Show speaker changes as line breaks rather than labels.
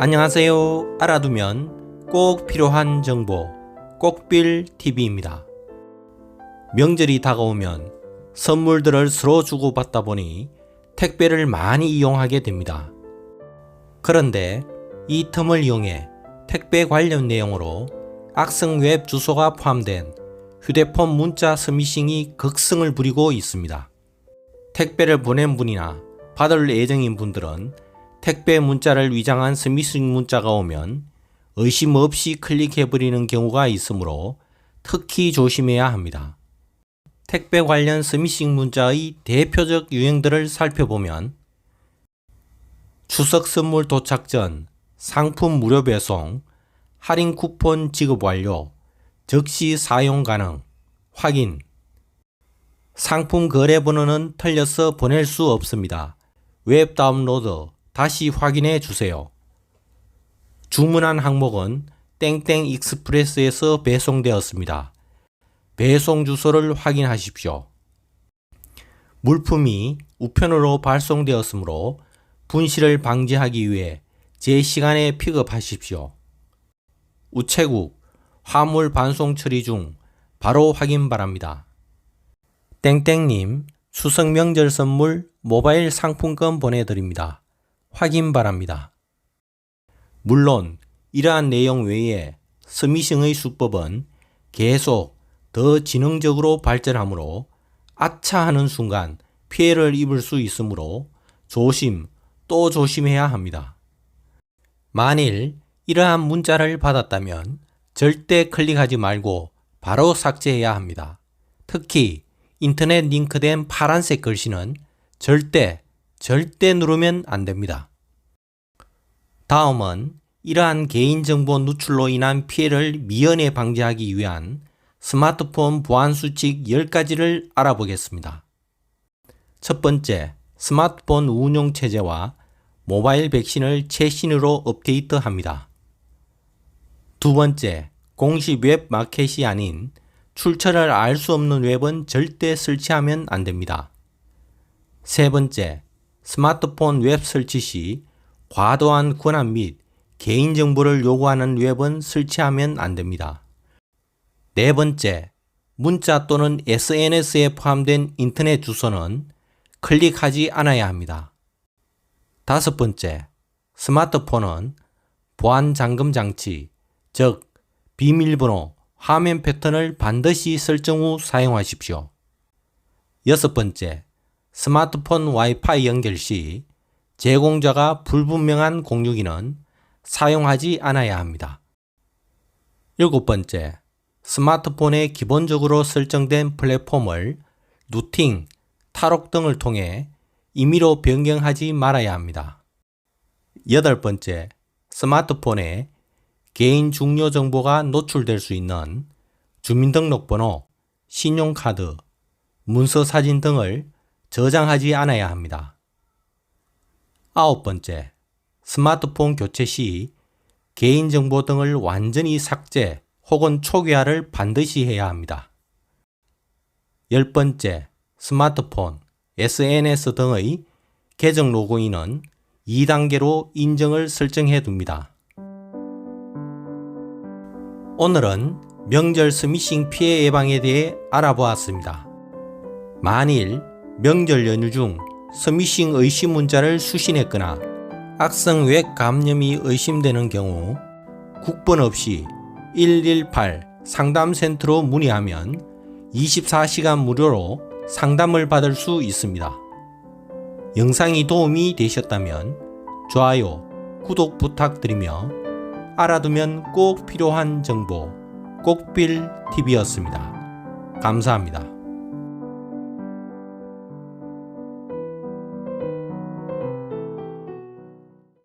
안녕하세요. 알아두면 꼭 필요한 정보 꼭빌 TV입니다. 명절이 다가오면 선물들을 서로 주고받다 보니 택배를 많이 이용하게 됩니다. 그런데 이 틈을 이용해 택배 관련 내용으로 악성 웹 주소가 포함된 휴대폰 문자 스미싱이 극승을 부리고 있습니다. 택배를 보낸 분이나 받을 예정인 분들은 택배 문자를 위장한 스미싱 문자가 오면 의심 없이 클릭해버리는 경우가 있으므로 특히 조심해야 합니다. 택배 관련 스미싱 문자의 대표적 유형들을 살펴보면 추석 선물 도착 전 상품 무료 배송, 할인 쿠폰 지급 완료, 즉시 사용 가능, 확인. 상품 거래 번호는 틀려서 보낼 수 없습니다. 웹 다운로드 다시 확인해 주세요. 주문한 항목은 땡땡 익스프레스에서 배송되었습니다. 배송 주소를 확인하십시오. 물품이 우편으로 발송되었으므로 분실을 방지하기 위해 제 시간에 픽업하십시오. 우체국 화물 반송 처리 중 바로 확인 바랍니다. 땡땡님 추석 명절 선물 모바일 상품권 보내드립니다. 확인 바랍니다. 물론 이러한 내용 외에 스미싱의 수법은 계속 더 지능적으로 발전하므로 아차 하는 순간 피해를 입을 수 있으므로 조심 또 조심해야 합니다. 만일 이러한 문자를 받았다면 절대 클릭하지 말고 바로 삭제해야 합니다. 특히 인터넷 링크된 파란색 글씨는 절대 절대 누르면 안 됩니다. 다음은 이러한 개인정보 누출로 인한 피해를 미연에 방지하기 위한 스마트폰 보안 수칙 10가지를 알아보겠습니다. 첫 번째, 스마트폰 운용 체제와 모바일 백신을 최신으로 업데이트합니다. 두 번째, 공식 웹 마켓이 아닌 출처를 알 수 없는 웹은 절대 설치하면 안 됩니다. 세 번째, 스마트폰 웹 설치 시 과도한 권한 및 개인정보를 요구하는 웹은 설치하면 안 됩니다. 네 번째, 문자 또는 SNS에 포함된 인터넷 주소는 클릭하지 않아야 합니다. 다섯 번째, 스마트폰은 보안 잠금 장치, 즉 비밀번호, 화면 패턴을 반드시 설정 후 사용하십시오. 여섯 번째, 스마트폰 와이파이 연결 시 제공자가 불분명한 공유기는 사용하지 않아야 합니다. 일곱 번째, 스마트폰에 기본적으로 설정된 플랫폼을 루팅, 탈옥 등을 통해 임의로 변경하지 말아야 합니다. 여덟 번째, 스마트폰에 개인 중요 정보가 노출될 수 있는 주민등록번호, 신용카드, 문서 사진 등을 저장하지 않아야 합니다. 아홉 번째, 스마트폰 교체 시 개인정보 등을 완전히 삭제 혹은 초기화를 반드시 해야 합니다. 열 번째, 스마트폰, SNS 등의 계정 로그인은 2단계로 인정을 설정해 둡니다. 오늘은 명절 스미싱 피해 예방에 대해 알아보았습니다. 만일 명절 연휴 중 스미싱 의심 문자를 수신했거나 악성 웹 감염이 의심되는 경우 국번 없이 118 상담센터로 문의하면 24시간 무료로 상담을 받을 수 있습니다. 영상이 도움이 되셨다면 좋아요, 구독 부탁드리며 알아두면 꼭 필요한 정보 꼭빌 TV였습니다. 감사합니다.